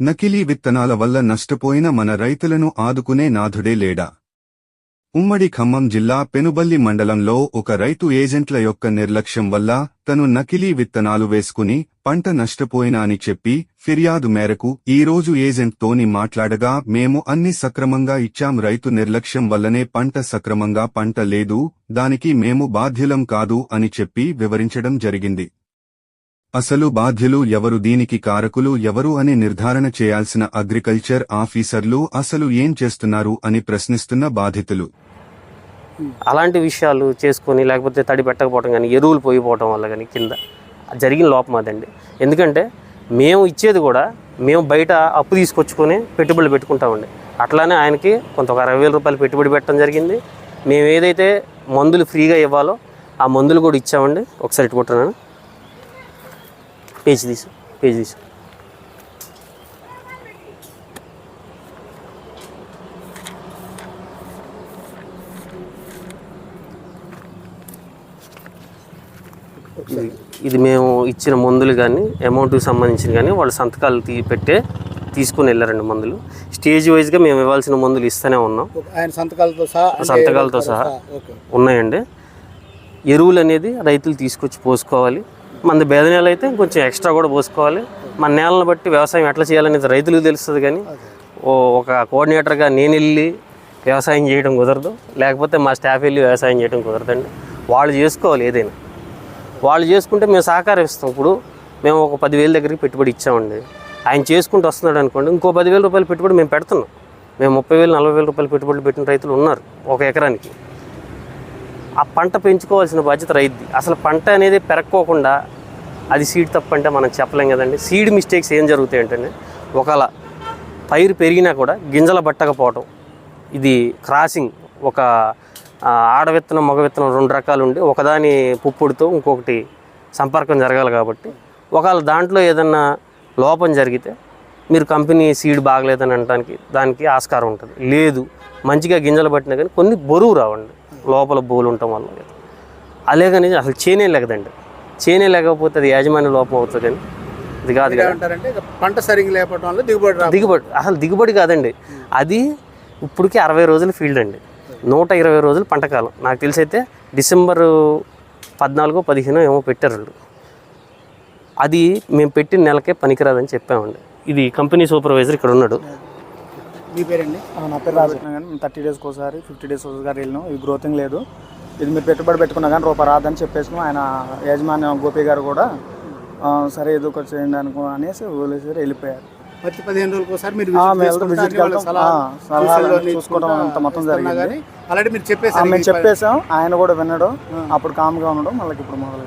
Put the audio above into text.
నకిలీ విత్తనాల వల్ల నష్టపోయిన మన రైతులను ఆదుకునే నాథుడే లేడా? ఉమ్మడి ఖమ్మం జిల్లా పెనుబల్లి మండలంలో ఒక రైతు ఏజెంట్ల యొక్క నిర్లక్ష్యం వల్ల తను నకిలీ విత్తనాలు వేసుకుని పంట నష్టపోయినా అని చెప్పి ఫిర్యాదు మేరకు ఈ రోజు ఏజెంట్ తోని మాట్లాడగా మేము అన్ని సక్రమంగా ఇచ్చాం. రైతు నిర్లక్ష్యం వల్లనే పంట సక్రమంగా పంట లేదు. దానికి మేము బాధ్యులం కాదు అని చెప్పి వివరించడం జరిగింది. అసలు బాధ్యులు ఎవరు దీనికి కారకులు ఎవరు అని నిర్ధారణ చేయాల్సిన అగ్రికల్చర్ ఆఫీసర్లు అసలు ఏం చేస్తున్నారు అని ప్రశ్నిస్తున్న బాధితులు. అలాంటి విషయాలు చేసుకొని లేకపోతే తడి పెట్టకపోవడం కానీ ఎరువులు పోయిపోవడం వల్ల కానీ కింద జరిగిన లోపం అదండి. ఎందుకంటే మేము ఇచ్చేది కూడా మేము బయట అప్పు తీసుకొచ్చుకొని పెట్టుబడులు పెట్టుకుంటామండి. అట్లానే ఆయనకి కొంత ఒక అరవై వేల రూపాయలు పెట్టుబడి పెట్టడం జరిగింది. మేము ఏదైతే మందులు ఫ్రీగా ఇవ్వాలో ఆ మందులు కూడా ఇచ్చామండి. ఒకసారి ఇటు కొట్టున్నాను పేజ్ తీసు పేజ్ తీసు. ఇది- మేము ఇచ్చిన మందులు కానీ అమౌంట్కి సంబంధించిన కానీ వాళ్ళ సంతకాలు తీ పెట్టే తీసుకుని వెళ్ళారండి మందులు. స్టేజ్ వైజ్గా మేము ఇవ్వాల్సిన మందులు ఇస్తూనే ఉన్నాం. ఆయన సంతకాలతో సహా సంతకాలతో సహా ఉన్నాయండి. ఎరువులు అనేది రైతులు తీసుకొచ్చి పోసుకోవాలి. మన బేద నేల అయితే కొంచెం ఎక్స్ట్రా కూడా పోసుకోవాలి. మన నేలను బట్టి వ్యవసాయం ఎట్లా చేయాలనేది రైతులకు తెలుస్తుంది కానీ ఓ ఒక కోఆర్డినేటర్గా నేను వెళ్ళి వ్యవసాయం చేయడం కుదరదు. లేకపోతే మా స్టాఫ్ వెళ్ళి వ్యవసాయం చేయడం కుదరదండి. వాళ్ళు చేసుకోవాలి ఏదైనా. వాళ్ళు చేసుకుంటే మేము సహకారం ఇస్తాం. ఇప్పుడు మేము ఒక పదివేల దగ్గరికి పెట్టుబడి ఇచ్చామండి. ఆయన చేసుకుంటూ వస్తున్నాడు అనుకోండి ఇంకో పదివేల రూపాయలు పెట్టుబడి మేము పెడుతున్నాం. మేము ముప్పై వేలు నలభై వేల రూపాయలు పెట్టుబడులు పెట్టిన రైతులు ఉన్నారు ఒక ఎకరానికి. ఆ పంట పెంచుకోవాల్సిన బాధ్యత రైద్ది అసలు పంట అనేది పెరక్కోకుండా అది సీడ్ తప్పంటే మనం చెప్పలేం కదండి. సీడ్ మిస్టేక్స్ ఏం జరుగుతాయి అంటే ఒకవేళ పైరు పెరిగినా కూడా గింజలు పట్టకపోవటం ఇది క్రాసింగ్ ఒక ఆడవిత్తనం ఆడ విత్తనం మగ విత్తనం రెండు రకాలు ఉండి ఒకదాని పుప్పుడుతో ఇంకొకటి సంపర్కం జరగాలి కాబట్టి ఒకవేళ దాంట్లో ఏదన్నా లోపం జరిగితే మీరు కంపెనీ సీడ్ బాగలేదని అనడానికి దానికి ఆస్కారం ఉంటుంది. లేదు మంచిగా గింజలు పట్టినా కానీ కొన్ని బరువు రావండి. లోపల బోలు ఉండటం వల్ల అలే కానీ అసలు చేనే లేకదండి. చేనే లేకపోతే అది యాజమాన్య లోపం అవుతుంది కానీ ఇది కాదు పంట సరిగ్గా లేకపోవడం వల్ల దిగుబడి దిగుబడి అసలు దిగుబడి కాదండి. అది ఇప్పటికి అరవై రోజుల ఫీల్డ్ అండి. నూట ఇరవై రోజులు పంటకాలం నాకు తెలిసి అయితే డిసెంబర్ పద్నాలుగో పదిహేనో ఏమో పెట్టారు. అది మేము పెట్టిన నెలకే పనికిరాదని చెప్పామండి. ఇది కంపెనీ సూపర్వైజర్ ఇక్కడ ఉన్నాడు. మీ పేరండి? నా పేరు రాజు. కానీ థర్టీ డేస్కి ఒకసారి ఫిఫ్టీ డేస్ ఒకసారి వెళ్ళినాం. ఇది గ్రోతింగ్ లేదు. ఇది మీరు పెట్టుబడి పెట్టుకున్నా కానీ రూపాయి రాదని చెప్పేసి ఆయన యాజమాన్యం గోపి గారు కూడా సరే ఏదో ఒకటి చేయండి అనుకో అనేసి వదిలేసారు వెళ్ళిపోయారు. ప్రతి పదిహేను రోజులకు ఒకసారి మీరు చూసుకోవడం అంతా మొత్తం జరిగింది. ఆల్రెడీ మీరు ఆ, చెప్పేసారు మేము చెప్పేసాం ఆయన కూడా వినడం. అప్పుడు కామ్గా ఉండడం మళ్ళీ ఇప్పుడు మొదలు